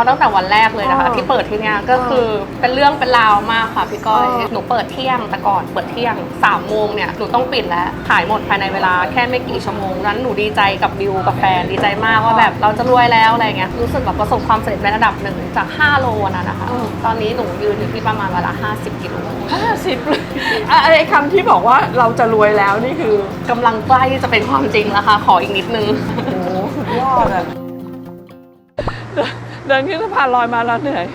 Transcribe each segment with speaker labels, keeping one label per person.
Speaker 1: เอาตั้งแต่วันแรกเลยนะคะ
Speaker 2: อ๋อ
Speaker 1: ที่เปิดที่เนี้ยก็คือเป็นเรื่องเป็นราวมากค่ะพี่ก้อย
Speaker 2: อ๋อ
Speaker 1: หนูเปิดเที่ยงแต่ก่อนเปิดเที่ยง3ามโมงเนี่ยหนูต้องปิดแล้วขายหมดภายในเวลาแค่ไม่กี่ชั่วโมงนั้นหนูดีใจกับบิวกับแฟนดีใจมากว่าแบบเราจะรวยแล้วอะไรเงี้ยรู้สึกแบบประสบความสำเร็จในระดับหนึ่งจาก 5 โลนั้นนะคะ
Speaker 2: อืม
Speaker 1: ตอนนี้หนูยืนอยู่ที่ประมาณเวลา 50กิโล
Speaker 2: ห้าสิบเลยอะไอ้คำที่บอกว่าเราจะรวยแล้วนี่คือกำ
Speaker 1: ลังใกล้จะเป็นความจริงแล้วค่ะขออีกนิดนึง
Speaker 2: โอ้โหสุดยอดอะเดิน เดินขึ้นสะพานลอยมาแล้วเหนื่อย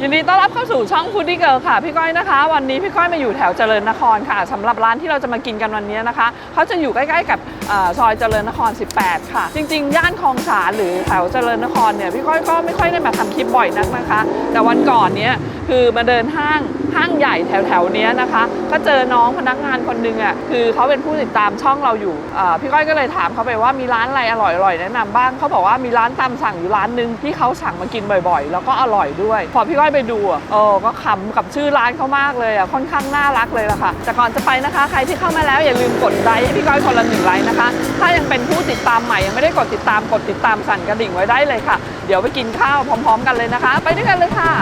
Speaker 2: ยินดีต้อนรับเข้าสู่ช่อง Foodie Girl ค่ะพี่ก้อยนะคะ วันนี้พี่ก้อยมาอยู่แถวเจริญนครค่ะสำหรับร้านที่เราจะมากินกันวันนี้นะคะเขาจะอยู่ใกล้ๆกับอซอยเจริญนคร 18 ค่ะ จริง ๆ ย่านคลองสาหรือแถวเจริญนครเนี่ยพี่ก้อยก็ไม่ค่อยได้มาทำคลิปบ่อยนักนะคะ แต่วันก่อนเนี้ย คือมาเดินห้างห้างใหญ่แถวๆเนี้ยนะคะ ก็เจอน้องพนักงานคนนึงอะคือเขาเป็นผู้ติดตามช่องเราอยู่พี่ก้อยก็เลยถามเขาไปว่ามีร้านอะไรอร่อยๆแนะนำบ้างเขาบอกว่ามีร้านตามสั่งอยู่ร้านหนึ่งที่เขาสั่งมากินบ่อยๆ แล้วก็อร่อยด้วย พอพี่ก้อยไปดูอะเออก็ขำกับชื่อร้านเขามากเลยอะค่อนข้างน่ารักเลยล่ะค่ะแต่ก่อนจะไปนะคะ ใครที่เข้ามาแล้วอย่าลืมกดไลค์ให้พี่ก้อยคนละหนึ่งไลค์นะคะ ถ้ายังเป็นผู้ติดตามใหม่ยังไม่ได้กดติดตามกดติดตามสั่นกระดิ่งไว้ได้เลยค่ะ เดี๋ยวไปกินข้าวพร้อม ๆ กันเลยนะคะ ไปด้วยกันเลยค่ะ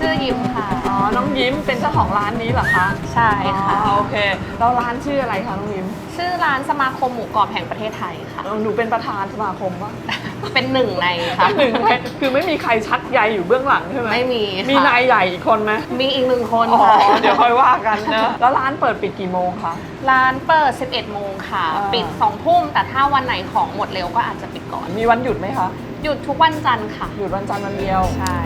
Speaker 1: ชื่อยิมค่ะ
Speaker 2: อ๋อ น้องยิ้มเป็นเจ้าของร้านนี้เหรอคะ
Speaker 1: ใช่ค่ะ
Speaker 2: อ๋อโอเค แล้วร้านชื่ออะไรคะน้องยิ้ม
Speaker 1: ชื่อร้านสมาคมหมูกรอบแห่งประเทศไทยค่ะ
Speaker 2: เออหนูเป็นประธานสมาคมปะ
Speaker 1: เป็นหนึ่งในค่ะ
Speaker 2: หนึ่งในคือไม่มีใครชักใยอยู่เบื้องหลังใช่ไหม
Speaker 1: ไม่มี
Speaker 2: มี
Speaker 1: ค่ะ
Speaker 2: นายใหญ่อีกคนไหม
Speaker 1: มีอีกหนึ่งคน
Speaker 2: อ๋อ
Speaker 1: ค่ะ
Speaker 2: เดี๋ยวค่อยว่ากันนะ แล้วร้านเปิดปิดกี่โมงคะ
Speaker 1: ร้านเปิด 11 โมงค่ะ
Speaker 2: อ่า
Speaker 1: ปิด 2 ทุ่ม แต่ถ้าวันไหนของหมดเร็วก็อาจจะปิดก่อน
Speaker 2: มีวันหยุดไหมคะ
Speaker 1: หยุดทุกวันจันทร์ค่ะ
Speaker 2: หยุดวันจันทร์วันเดียว
Speaker 1: ใช่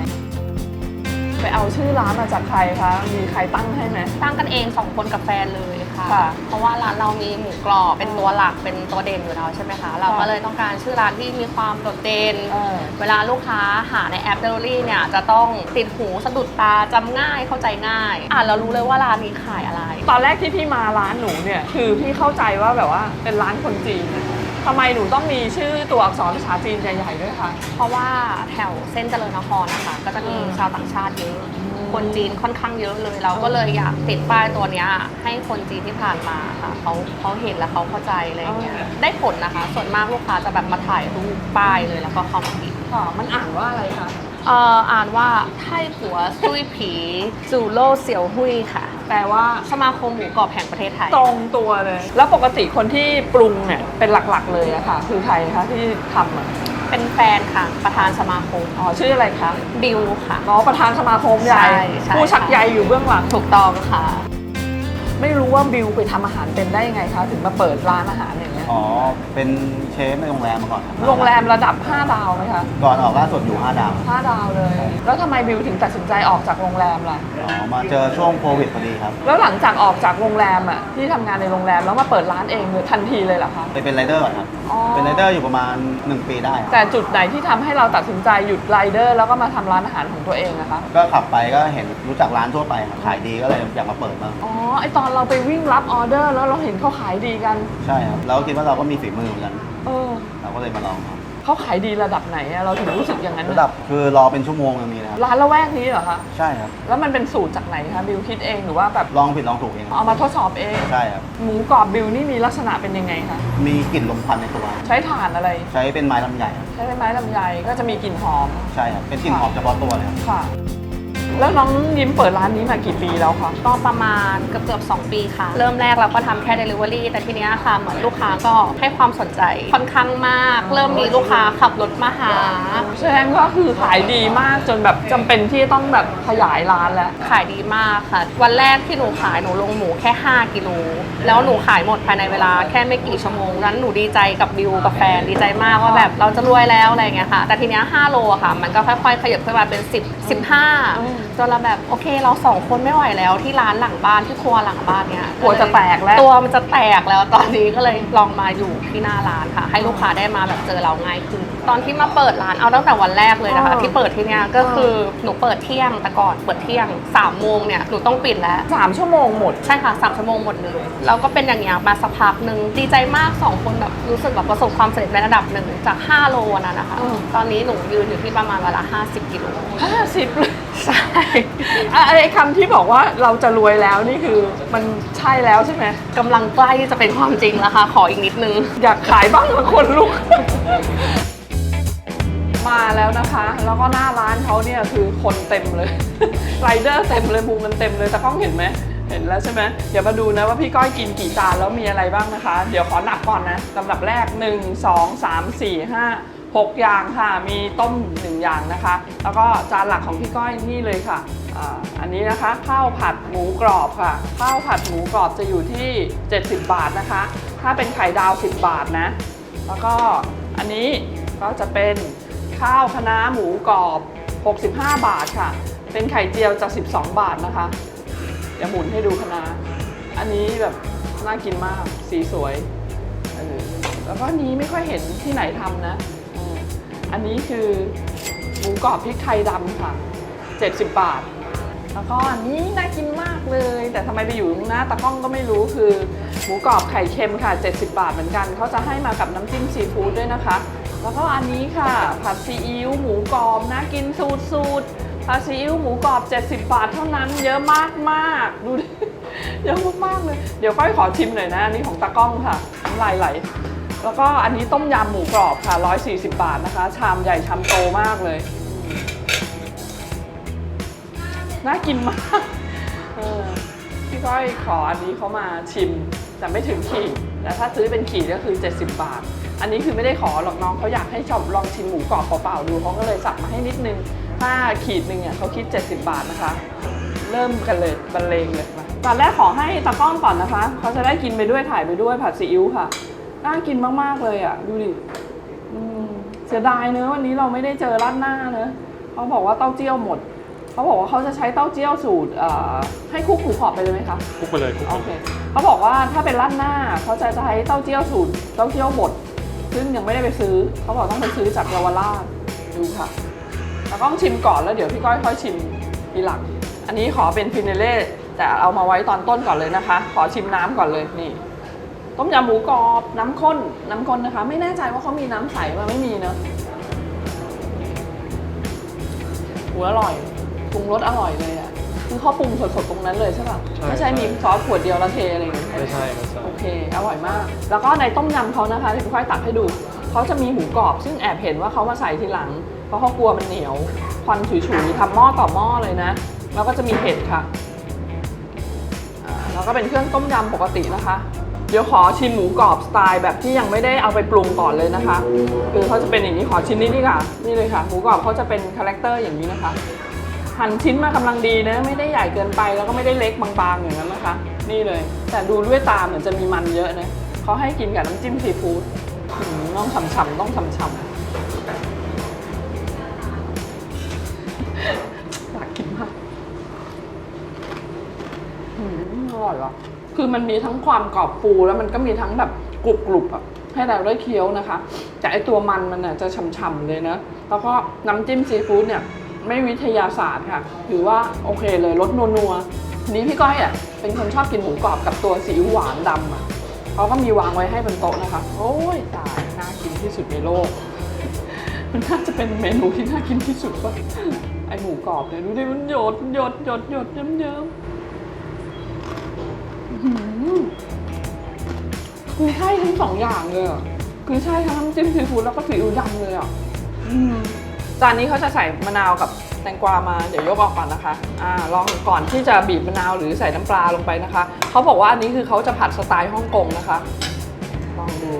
Speaker 2: ไปเอาชื่อร้านมาจากใครคะ มีใครตั้งให้ไหม
Speaker 1: ตั้งกันเอง2คนกับแฟนเลยค่ะ
Speaker 2: ค่ะ
Speaker 1: เพราะว่าร้านเรามีหมูกรอบเป็นตัวหลักเป็นตัวเด่นอยู่แล้วใช่ไหมคะ เราก็
Speaker 2: ค่ะ
Speaker 1: เลยต้องการชื่อร้านที่มีความโดดเด่น
Speaker 2: เออ
Speaker 1: เวลาลูกค้าหาในแอปเดลิเวอรี่เนี่ยจะต้องติดหูสะดุดตาจำง่ายเข้าใจง่าย อ่านเรารู้เลยว่าร้านนี้ขายอะไร
Speaker 2: ตอนแรกที่พี่มาร้านหนูเนี่ย คือพี่เข้าใจว่าแบบว่าเป็นร้านคนจีนเนี่ย ทำไมหนูต้องมีชื่อตัวอักษรภาษาจีนใหญ่ๆด้วยคะ
Speaker 1: เพราะว่าแถวเส้นเจริญนครนะคะก็จะมี
Speaker 2: อืม
Speaker 1: ชาวต่างชาติเยอะคนจีนค่อนข้างเยอะเลยเราก็เลยอยากติดป้ายตัวเนี้ยให้คนจีนที่ผ่านมาค่ะเขาเขาเห็นแล้วเขาเข้าใจอะไรอย่างเงี้ยได้ผลนะคะ ส่วนมากลูกค้าจะแบบมาถ่ายรูปป้ายเลยแล้วก็เข้ามากิน
Speaker 2: ค่ะ มันอ่านว่าอะไรคะ
Speaker 1: เอ่ออ่านว่าไทผัวซุยผีจูโล่เสี่ยวหุยค่ะ
Speaker 2: แปลว่า
Speaker 1: สมาคมหมูกรอบแห่งประเทศไทย
Speaker 2: ตรงตัวเลย แล้วปกติคนที่ปรุงเนี่ยเป็นหลักๆเลยอะค่ะ คือใครคะที่ทำอะ
Speaker 1: เป็นแฟนค่ะ ประธานสมาคม
Speaker 2: อ๋อชื่ออะไรคะ
Speaker 1: บิวค่ะ
Speaker 2: น้องประธานสมาคมใหญ่
Speaker 1: ใช่ใช่
Speaker 2: ผู้ชักใยอยู่เบื้องหลัง
Speaker 1: ถูกต้องค่ะ
Speaker 2: ไม่รู้ว่าบิวไปทำอาหารเป็นได้ยังไงคะ ถึงมาเปิดร้านอาหารอย่างเงี้ย
Speaker 3: อ๋อ เป็นเชฟในโรงแรมมาก่อนครับ
Speaker 2: โรงแรมระดับ 5 ดาวไหมคะ
Speaker 3: ก่อนออกล่าสุดอยู่ 5 ดาว
Speaker 2: 5 ดาวเลย แล้วทำไมบิวถึงตัดสินใจออกจากโรงแรมล่ะ
Speaker 3: อ๋อ มาเจอช่วงโควิดพอดีครับ
Speaker 2: แล้วหลังจากออกจากโรงแรมอะที่ทำงานในโรงแรมแล้วมาเปิดร้านเองเลยทันทีเลยเหรอคะ
Speaker 3: ไปเป็นไรเดอร์ก่อนครับ
Speaker 2: อ๋อ
Speaker 3: เป็นไรเดอร์อยู่ประมาณ 1 ปีได้ครับ
Speaker 2: แต่จุดไหนที่ทำให้เราตัดสินใจหยุดไรเดอร์แล้วก็มาทำร้านอาหารของตัวเองนะคะ
Speaker 3: ก็ขับไปก็เห็นรู้จักร้านทั่วไปครับขายดีก็เลยอยากมาเปิดบ้าง
Speaker 2: อ๋อ ไอตอนเราไปวิ่งรับออเดอร์แล้วเราเห็นเขาขายดีกัน
Speaker 3: ใช่ครับ แล้วคิดว่าเราก็มีฝีมือเหมือนกัน
Speaker 2: เออ
Speaker 3: เราก็เลยมาลองครับ
Speaker 2: เขาขายดีระดับไหนอะเราถึงรู้สึกอย่างนั้นอะ
Speaker 3: ระดับคือรอเป็นชั่วโมงยังมีนะครับ
Speaker 2: ร้านละแวกนี้เหรอคะ
Speaker 3: ใช่ครับ
Speaker 2: แล้วมันเป็นสูตรจากไหนคะบิวคิดเองหรือว่าแบบ
Speaker 3: ลองผิดลองถูกเอง
Speaker 2: เอามาทดสอบเอง
Speaker 3: ใช่ครับ
Speaker 2: หมูกรอบบิวนี่มีลักษณะเป็นยังไงคะ
Speaker 3: มีกลิ่นลมควันในตัว
Speaker 2: ใช้ถ่านอะไร
Speaker 3: ใช้เป็นไม้ลำใหญ่ครับ
Speaker 2: ใช้ไม้ลำไยก็จะมีกลิ่นหอม
Speaker 3: ใช่ครับ เป็นกลิ่นหอมเฉพาะตัวเลยครับ
Speaker 2: ค่ะ แล้วน้องยิ้มเปิดร้านนี้มากี่ปีแล้วคะ
Speaker 1: ก็ประมาณเกือบเกือบๆ2ปีค่ะ เริ่มแรกเราก็ทำแค่ Delivery แต่ทีเนี้ยค่ะ เหมือนลูกค้าก็ให้ความสนใจค่อนข้างมาก เริ่มมีลูกค้าขับรถมาหา
Speaker 2: แสดงว่าคือขายดีมากจนแบบจำเป็นที่ต้องแบบขยายร้านแล้ว
Speaker 1: ขายดีมากค่ะ วันแรกที่หนูขายหนูลงหมูแค่ 5กิโลแล้วหนูขายหมดภายในเวลาแค่ไม่กี่ชั่วโมงนั้นหนูดีใจกับบิวกับแฟนดีใจมากว่าแบบเราจะรวยแล้วอะไรอย่างเงี้ยค่ะ แต่ทีเนี้ย5โลอะค่ะ มันก็ค่อยๆ ขยับขึ้นมาเป็น 10
Speaker 2: อืม
Speaker 1: 15 จนเราแบบโอเคเราสองคนไม่ไหวแล้วที่ร้านหลังบ้านที่ครัวหลังบ้านเนี้ย
Speaker 2: กลัวจะแตกแล้ว
Speaker 1: ตัวมันจะแตกแล้วตอนนี้ก็เลยลองมาอยู่ที่หน้าร้านค่ะ ให้ลูกค้าได้มาแบบเจอเราง่ายขึ้น ตอนที่มาเปิดร้านเอาตั้งแต่วันแรกเลยนะคะ
Speaker 2: อ๋อ
Speaker 1: ที่เปิดที่เนี้ยก็คือหนูเปิดเที่ยงแต่ก่อนเปิดเที่ยง3ามโมงเนี่ยหนูต้องปิดแล้ว
Speaker 2: สามชั่วโมงหมด
Speaker 1: ใช่ค่ะสามชั่วโมงหมดเลยแล้วก็เป็นอย่างเงี้ยมาสักพักหนึ่งดีใจมากสองคนแบบรู้สึกแบบประสบความสำเร็จในระดับหนึ่งจาก 5 โลนั้นนะคะ
Speaker 2: อืม
Speaker 1: ตอนนี้หนูยืนอยู่ที่ประมาณเวลา50 กิโล
Speaker 2: ห้าสิบเลย
Speaker 1: ใช่
Speaker 2: อะไอ้คำที่บอกว่าเราจะรวยแล้วนี่คือมันใช่แล้วใช่ไหม
Speaker 1: กำลังใกล้จะเป็นความจริงแล้วค่ะ ขออีกนิดนึง
Speaker 2: อยากขายบ้างบางคนลูก มาแล้วนะคะ แล้วก็หน้าร้านเขาเนี่ยคือคนเต็มเลยไรเดอร์เต็มเลยมุมมันเต็มเลยแต่กล้องเห็นไหมเห็นแล้วใช่ไหมเดี๋ยวมาดูนะว่าพี่ก้อยกินกี่จานแล้วมีอะไรบ้างนะคะ เดี๋ยวขอนับก่อนนะลำดับแรก 1 2 3 4 5 6 อย่างค่ะ มีต้ม 1 อย่างนะคะ แล้วก็จานหลักของพี่ก้อยนี่เลยค่ะอ่าอันนี้นะคะข้าวผัดหมูกรอบค่ะ ข้าวผัดหมูกรอบจะอยู่ที่ 70 บาทนะคะ ถ้าเป็นไข่ดาว 10 บาทนะ แล้วก็อันนี้ก็จะเป็นข้าวคะน้าหมูกรอบ 65 บาทค่ะ เป็นไข่เจียวจะ 12 บาทนะคะ เดี๋ยวหมุนให้ดูคะน้าอันนี้แบบน่ากินมาก สีสวยเออแล้วก็อันนี้ไม่ค่อยเห็นที่ไหนทำนะ อันนี้คือหมูกรอบพริกไทยดำค่ะ 70 บาท แล้วก็อันนี้น่ากินมากเลย แต่ทำไมไปอยู่ตรงหน้าตะกล้องก็ไม่รู้คือ หมูกรอบไข่เค็มค่ะ 70 บาทเหมือนกัน เขาจะให้มากับน้ำจิ้มซีฟู้ดด้วยนะคะ แล้วก็อันนี้ค่ะ ผัดซีอิ๊วหมูกรอบน่ากินสูตรสูตรผัดซีอิ๊วหมูกรอบ 70 บาทเท่านั้น เยอะมากมากดูดิเยอะมากๆเลย เดี๋ยวก้อยขอชิมหน่อยนะ อันนี้ของตากล้องค่ะน้ำลายไหล แล้วก็อันนี้ต้มยำหมูกรอบค่ะ 140 บาทนะคะ ชามใหญ่ชามโตมากเลย น่ากินมากพี่ก้อยขออันนี้เขามาชิม แต่ไม่ถึงขีดแต่ถ้าซื้อเป็นขีดก็คือ 70 บาท อันนี้คือไม่ได้ขอหรอกน้องเขาอยากให้ชอบลองชิมหมูกรอบเปล่าๆดูเขาก็เลยสั่งมาให้นิดนึงถ้าขีดหนึ่งเนี่ยเขาคิด 70 บาทนะคะ เริ่มกันเลยบรรเลงเลยมาตอนแรกขอให้ตากล้องก่อนนะคะเขาจะได้กินไปด้วยถ่ายไปด้วยผัดซีอิ๊วค่ะ น่ากินมากๆเลยอะ ดูดิอืมเสียดายเนอะวันนี้เราไม่ได้เจอร้านหน้าเนอะเขาบอกว่าเต้าเจี้ยวหมด เขาบอกว่าเขาจะใช้เต้าเจี้ยวสูตรเอ่อให้คลุกหมูกรอบไปเลยไหมคะ
Speaker 4: คลุกไปเลยคลุก
Speaker 2: โอ
Speaker 4: ไป
Speaker 2: เค
Speaker 4: เลย
Speaker 2: เขาบอกว่าถ้าเป็นร้านหน้าเขาจะใช้เต้าเจี้ยวสูตรเต้าเจี้ยวบดซึ่งยังไม่ได้ไปซื้อ เขาบอกต้องไปซื้อจากเยาวราชดูค่ะแล้วก็ต้องชิมก่อนแล้วเดี๋ยวพี่ก้อยค่อยชิมทีหลัง อันนี้ขอเป็นฟินาเล่แต่เอามาไว้ตอนต้นก่อนเลยนะคะ ขอชิมน้ำก่อนเลยนี่ ต้มยำหมูกรอบ น้ำข้น น้ำข้นนะคะ ไม่แน่ใจว่าเขามีน้ำใสมาไม่มีเนอะหัวอร่อยปรุงรสอร่อยเลยอะ คือเขาปรุงสดๆตรงนั้นเลยใช่ป่ะ ไม่ใช่มีซอสขวดเดียวแล้วเทอะไรอย่างเงี้ย
Speaker 4: ไม่ใช่ไม่ใช่
Speaker 2: โอเค อร่อยมาก แล้วก็ในต้มยำเขานะคะที่พี่ค่อยตักให้ดู เขาจะมีหมูกรอบ ซึ่งแอบเห็นว่าเขามาใส่ทีหลัง เพราะเขากลัวมันเหนียวควันฉุยๆทำหม้อต่อหม้อเลยนะ แล้วก็จะมีเห็ดค่ะอ่าแล้วก็เป็นเครื่องต้มยำปกตินะคะเดี๋ยวขอชิมหมูกรอบสไตล์แบบที่ยังไม่ได้เอาไปปรุงก่อนเลยนะคะคือเขาจะเป็นอย่างนี้ขอชิ้นนี้ดีค่ะนี่เลยค่ะหมูกรอบเขาจะเป็นคาแรคเตอร์อย่างนี้นะคะ หั่นชิ้นมากำลังดีนะไม่ได้ใหญ่เกินไปแล้วก็ไม่ได้เล็กบางๆอย่างนั้นนะคะ นี่เลย แต่ดูด้วยตาเหมือนจะมีมันเยอะนะเขาให้กินกับน้ำจิ้มซีฟู้ดต้องฉ่ำๆต้องฉ่ำๆอยากกินมากอืมอร่อยว่ะ คือมันมีทั้งความกรอบฟูแล้วมันก็มีทั้งแบบกรุบๆอะให้เราได้เคี้ยวนะคะ แต่ไอตัวมันมันน่ะจะฉ่ำๆเลยนะ แล้วก็น้ำจิ้มซีฟู้ดเนี่ยไม่วิทยาศาสตร์ค่ะ ถือว่าโอเคเลยรสนัวๆทีนี้พี่ก้อยอะเป็นคนชอบกินหมูกรอบกับตัวซีหวานดำอะเขาก็มีวางไว้ให้บนโต๊ะนะคะ โอ้ยตายน่ากินที่สุดในโลก มันน่าจะเป็นเมนูที่น่ากินที่สุดป่ะไอหมูกรอบเนี่ยดูดิมันหยดหยดหยดหยดเยิ้มๆ คือใช่ทั้งสองอย่างเลยอะคือใช่ทั้งน้ำจิ้มซีฟู้ดแล้วก็ซีอิ๊วดำเลยอะอืมจานนี้เขาจะใส่มะนาวกับแตงกวามาเดี๋ยวยกออกก่อนนะคะอ่าลองก่อนที่จะบีบมะนาวหรือใส่น้ำปลาลงไปนะคะเขาบอกว่าอันนี้คือเขาจะผัดสไตล์ฮ่องกงนะคะ ลองดู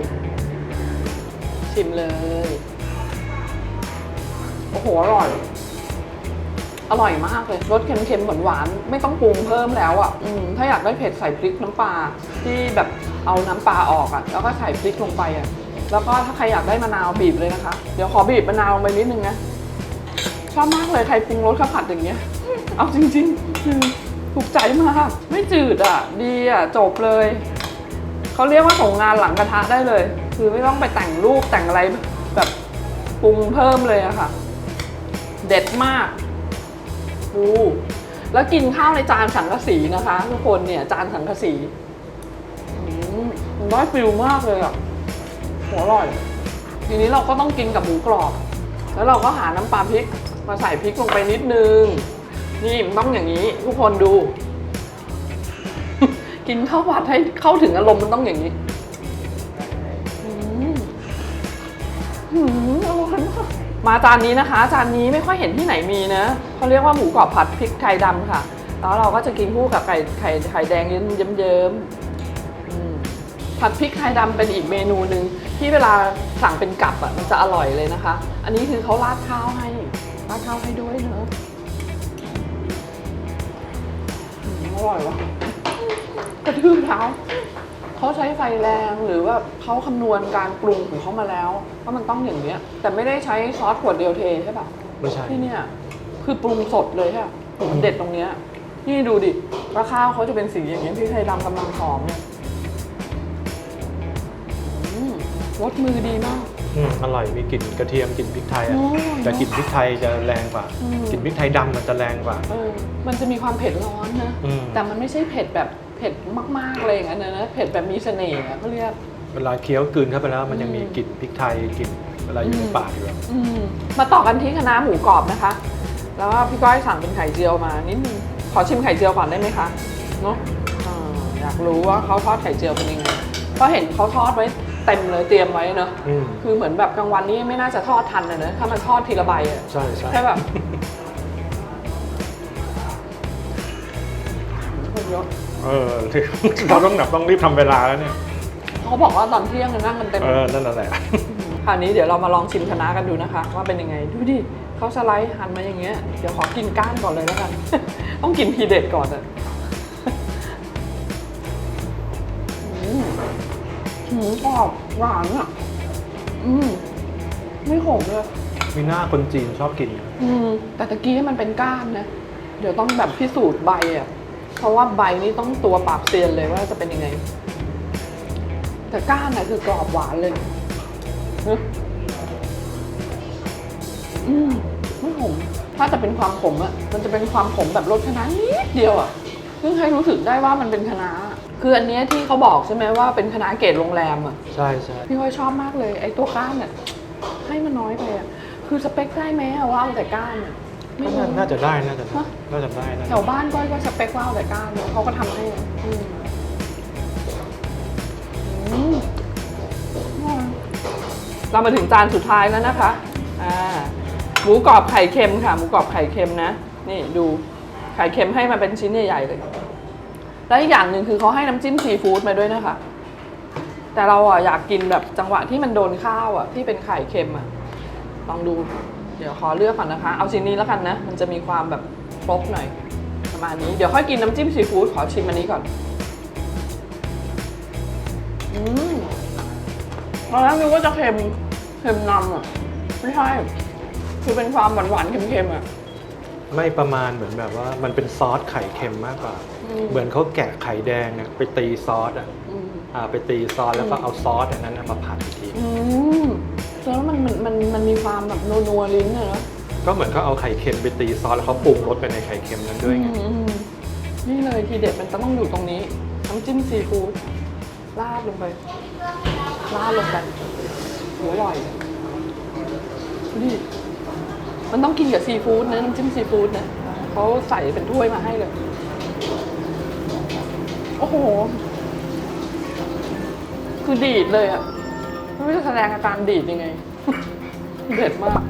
Speaker 2: ชิมเลย โอ้โห อร่อย อร่อยมากเลยรสเค็มๆหวานๆไม่ต้องปรุงเพิ่มแล้วอะถ้าอยากได้เผ็ดใส่พริกน้ำปลาที่แบบเอาน้ำปลาออกอะ แล้วก็ใส่พริกลงไปอะแล้วก็ถ้าใครอยากได้มะนาวบีบเลยนะคะ เดี๋ยวขอบีบมะนาวลงไปนิดนึงนะชอบมากเลยใครปรุงรสข้าวผัดอย่างเงี้ย เอาจริงๆถูกใจมากไม่จืดอะ ดีอะ จบเลยเขาเรียกว่าส่งงานหลังกระทะได้เลย คือไม่ต้องไปแต่งรูปแต่งอะไรแบบปรุงเพิ่มเลยอะค่ะ เด็ดมากู แล้วกินข้าวในจานสังกะสีนะคะ ทุกคนเนี่ยจานสังกะสีมันได้ฟิลมากเลยอะโหอร่อย ทีนี้เราก็ต้องกินกับหมูกรอบ แล้วเราก็หาน้ำปลาพริกมาใส่พริกลงไปนิดนึง นี่มันต้องอย่างนี้ ทุกคนดู กินข้าวผัดให้เข้าถึงอารมณ์มันต้องอย่างนี้อืม มาจานนี้นะคะ จานนี้ไม่ค่อยเห็นที่ไหนมีนะเขาเรียกว่าหมูกรอบผัดพริกไทยดำค่ะ แล้วเราก็จะกินคู่กับไก่ไข่ไข่แดงเยิ้มๆอืมผัดพริกไทยดำเป็นอีกเมนูหนึ่งที่เวลาสั่งเป็นกับอะมันจะอร่อยเลยนะคะ อันนี้คือเขาราดข้าวให้ราดข้าวให้ด้วยเนอะอืมอร่อยวะกระทืบเท้า เขาใช้ไฟแรงหรือว่าเขาคำนวณการปรุงของเขามาแล้วว่ามันต้องอย่างเนี้ย แต่ไม่ได้ใช้ซอสขวดเดียวเทใช่ปะ
Speaker 4: ไม่ใช่
Speaker 2: ที่เนี่ยคือปรุงสดเลยค่ะผมเด็ดตรงเนี้ยนี่ดูดิว่าข้าวเขาจะเป็นสีอย่างเงี้ยพริกไทยดำกำลังหอมเนี่ยอืมรสมือดีมาก
Speaker 4: อืมอร่อยมีกลิ่นกระเทียมกลิ่นพริกไทยอะ
Speaker 2: โอ้
Speaker 4: แต่กลิ่นพริกไทยจะแรงกว่า
Speaker 2: อืม
Speaker 4: กลิ่นพริกไทยดำมันจะแรงกว่า
Speaker 2: เออมันจะมีความเผ็ดร้อนนะ
Speaker 4: อืม
Speaker 2: แต่มันไม่ใช่เผ็ดแบบเผ็ดมากๆเลยอย่างนั้นนะนะ เผ็ดแบบมีเสน่ห์อะเขาเรียก
Speaker 4: เวลาเคี้ยวกลืนเข้าไปแล้ว มันยังมี
Speaker 2: อืม
Speaker 4: กลิ่นพริกไทยกลิ่นเวลาอยู่ในปากอยู่อะ
Speaker 2: อืมมาต่อกันที่คณะน้าหมูกรอบนะคะ แล้วก็พี่ก้อยสั่งเป็นไข่เจียวมานิดนึงขอชิมไข่เจียวก่อนได้ไหมคะเนาะอ่าอยากรู้ว่าเขาทอดไข่เจียวเป็นยังไงเพราะเห็นเขาทอดไว้เต็มเลยเตรียมไว้เนอะ
Speaker 4: อืม
Speaker 2: คือเหมือนแบบกลางวันนี้ไม่น่าจะทอดทันเลยนะถ้ามันทอดทีละใบอะ
Speaker 4: ใช่ใช่
Speaker 2: ใช่แบบ เยอะ
Speaker 4: เออเราต้องแบบต้องรีบทำเวลาแล้วเนี่ย
Speaker 2: เขาบอกว่าตอนเที่ยงนั่งกันเต็ม
Speaker 4: เออ นั่นแหละ
Speaker 2: คราวนี้เดี๋ยวเรามาลองชิมคะน้ากันดูนะคะ ว่าเป็นยังไง ดูดิเขาสไลด์หั่นมาอย่างเงี้ย เดี๋ยวขอกินก้านก่อนเลยแล้วกัน ต้องกินทีเด็ดก่อนอะอืมหมูกรอบหวานอะอืม ไม่ขมเลย
Speaker 4: มีหน้าคนจีนชอบกิน
Speaker 2: อืม แต่ตะกี้มันเป็นก้านนะ เดี๋ยวต้องแบบพิสูจน์ใบอะ เพราะว่าใบนี้ต้องตัวปราบเซียนเลยว่าจะเป็นยังไง แต่ก้านน่ะคือกรอบหวานเลยเนอะอืมไม่ขมถ้าจะเป็นความขมอะมันจะเป็นความขมแบบรสคะน้านิดเดียวอะซึ่งให้รู้สึกได้ว่ามันเป็นคะน้าคืออันเนี้ยที่เขาบอกใช่ไหมว่าเป็นคะน้าเกรดโรงแรมอะ
Speaker 4: ใช่ใช่
Speaker 2: พี่ค่อยชอบมากเลย ไอ้ตัวก้านเนี่ยให้มันน้อยไปอะคือสเปคได้ไหมอะว่าเอาแต่ก้านอะ ไม่
Speaker 4: ก็
Speaker 2: รู้
Speaker 4: น่าน่าจะได้น่าจะได้
Speaker 2: ฮะ
Speaker 4: น่าจะได้น่า
Speaker 2: แถ
Speaker 4: จะ
Speaker 2: วบ้านก้อยก็สเปคว่าเอาแต่ก้านเนี่ยเขาก็ทำให้อะอืมอืมเรามาถึงจานสุดท้ายแล้วนะคะอ่าหมูกรอบไข่เค็มค่ะ หมูกรอบไข่เค็มนะ นี่ดูไข่เค็มให้มาเป็นชิ้นใหญ่ๆเลย แล้วอีกอย่างหนึ่งคือเขาให้น้ำจิ้มซีฟู้ดมาด้วยนะคะ แต่เราอะอยากกินแบบจังหวะที่มันโดนข้าวอะที่เป็นไข่เค็มอะ ลองดูเดี๋ยวขอเลือกก่อนนะคะ เอาชิ้นนี้แล้วกันนะ มันจะมีความแบบครบหน่อยประมาณนี้ เดี๋ยวค่อยกินน้ำจิ้มซีฟู้ดขอชิมอันนี้ก่อน อืมตอนแรกนึกว่าจะเค็ม เค็มนำอะ ไม่ใช่ คือเป็นความหวานหวานๆเค็มๆอะ
Speaker 4: ไม่ประมาณเหมือนแบบว่ามันเป็นซอสไข่เค็มมากกว่า
Speaker 2: อืม
Speaker 4: เหมือนเขาแกะไข่แดงเนี่ยไปตีซอสอะ
Speaker 2: อืม
Speaker 4: อ่าไปตีซอสแล้วก็เอาซอสอันนั้นนะมาผัดอีกที
Speaker 2: อืม แล้วมันมันมันมันมีความแบบนัวๆลิ้นอะเนอะ
Speaker 4: ก็เหมือนเขาเอาไข่เค็มไปตีซอสแล้วเขาปรุงรสไปในไข่เค็มนั้นด้วยไง
Speaker 2: อืมนี่เลยทีเด็ดมันต้องอยู่ตรงนี้น้ำจิ้มซีฟู้ดราดลงไปราดลงไปหัวอร่อยนี่มันต้องกินกับซีฟู้ดนะน้ำจิ้มซีฟู้ดนะเขาใส่เป็นถ้วยมาให้เลย โอ้โห คือดีดเลยอะ ไม่รู้จะแสดงอาการดีดยังไง เด็ดมาก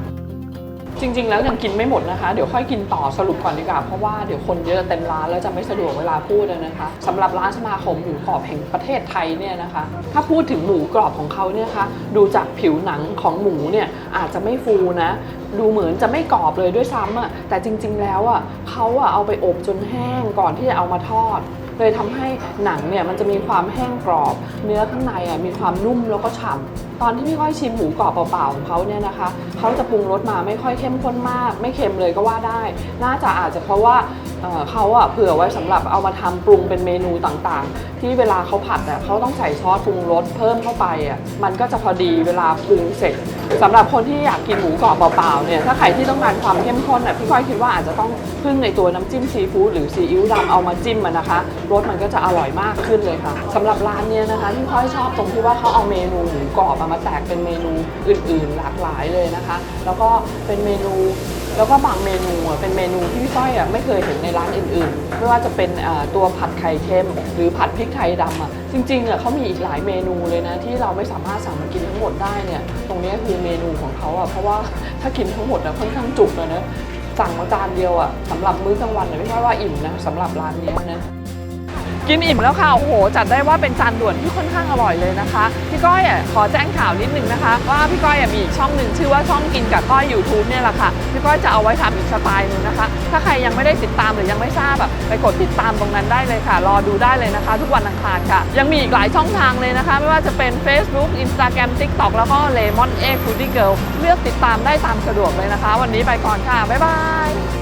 Speaker 2: จริง ๆ แล้วยังกินไม่หมดนะคะ เดี๋ยวค่อยกินต่อสรุปก่อนดีกว่า เพราะว่าเดี๋ยวคนเยอะเต็มร้านแล้วจะไม่สะดวกเวลาพูดนะคะสำหรับร้านสมาคมหมูกรอบแห่งประเทศไทยเนี่ยนะคะ ถ้าพูดถึงหมูกรอบของเขาเนี่ยนะคะดูจากผิวหนังของหมูเนี่ยอาจจะไม่ฟูนะดูเหมือนจะไม่กรอบเลยด้วยซ้ำอะแต่จริง ๆ แล้วอะเขาอะเอาไปอบจนแห้งก่อนที่จะเอามาทอด เลยทำให้หนังเนี่ยมันจะมีความแห้งกรอบ เนื้อข้างในอะมีความนุ่มแล้วก็ฉ่ำตอนที่พี่ก้อยชิมหมูกรอบเปล่าๆของเขาเนี่ยนะคะเขาจะปรุงรสมาไม่ค่อยเข้มข้นมาก ไม่เค็มเลยก็ว่าได้ น่าจะอาจจะเพราะว่าเอ่อเขาอะเผื่อไว้สำหรับเอามาทำปรุงเป็นเมนูต่างๆ ที่เวลาเขาผัดอะเขาต้องใส่ซอสปรุงรสเพิ่มเข้าไปอะมันก็จะพอดีเวลาปรุงเสร็จสำหรับคนที่อยากกินหมูกรอบเปล่าๆเนี่ยถ้าใครที่ต้องการความเข้มข้นอะพี่ก้อยคิดว่าอาจจะต้องพึ่งในตัวน้ำจิ้มซีฟู้ดหรือซีอิ๊วดำเอามาจิ้มมันนะคะรสมันก็จะอร่อยมากขึ้นเลยค่ะสำหรับร้านเนี้ยนะคะที่ค่อยชอบตรงที่ว่าเขาเอาเมนูหมูกรอบเอามาแตกเป็นเมนูอื่น ๆ หลากหลายเลยนะคะ แล้วก็เป็นเมนู แล้วก็บางเมนูอะเป็นเมนูที่พี่ต้อยอะไม่เคยเห็นในร้านอื่นๆ ไม่ว่าจะเป็นตัวผัดไข่เค็มหรือผัดพริกไทยดำอะจริงๆอะเขามีอีกหลายเมนูเลยนะที่เราไม่สามารถสั่งมากินทั้งหมดได้เนี่ยตรงนี้คือเมนูของเขาอะเพราะว่าถ้ากินทั้งหมดอะค่อนข้างจุกเลยนะสั่งมาจานเดียวอะสำหรับมื้อกลางวันเนี่ยไม่ใช่ว่าอิ่มนะสำหรับร้านนี้นะ กินอิ่มแล้วค่ะ โอ้โห จัดได้ว่าเป็นจานด่วนที่ค่อนข้างอร่อยเลยนะคะ พี่ก้อยขอแจ้งข่าวนิดนึงนะคะ ว่าพี่ก้อยมีอีกช่องหนึ่งชื่อว่าช่องกินกับก้อย YouTube เนี่ยแหละค่ะ พี่ก้อยจะเอาไว้ทำอีกสไตล์หนึงนะคะ ถ้าใครยังไม่ได้ติดตามหรือยังไม่ทราบอะไปกดติดตามตรงนั้นได้เลยค่ะ รอดูได้เลยนะคะ ทุกวันอังคารค่ะ ยังมีอีกหลายช่องทางเลยนะคะ ไม่ว่าจะเป็น Facebook Instagram TikTok แล้วก็ Lemon Egg Foodie Girl เลือกติดตามได้ตามสะดวกเลยนะคะ วันนี้ไปก่อนค่ะบ๊ายบาย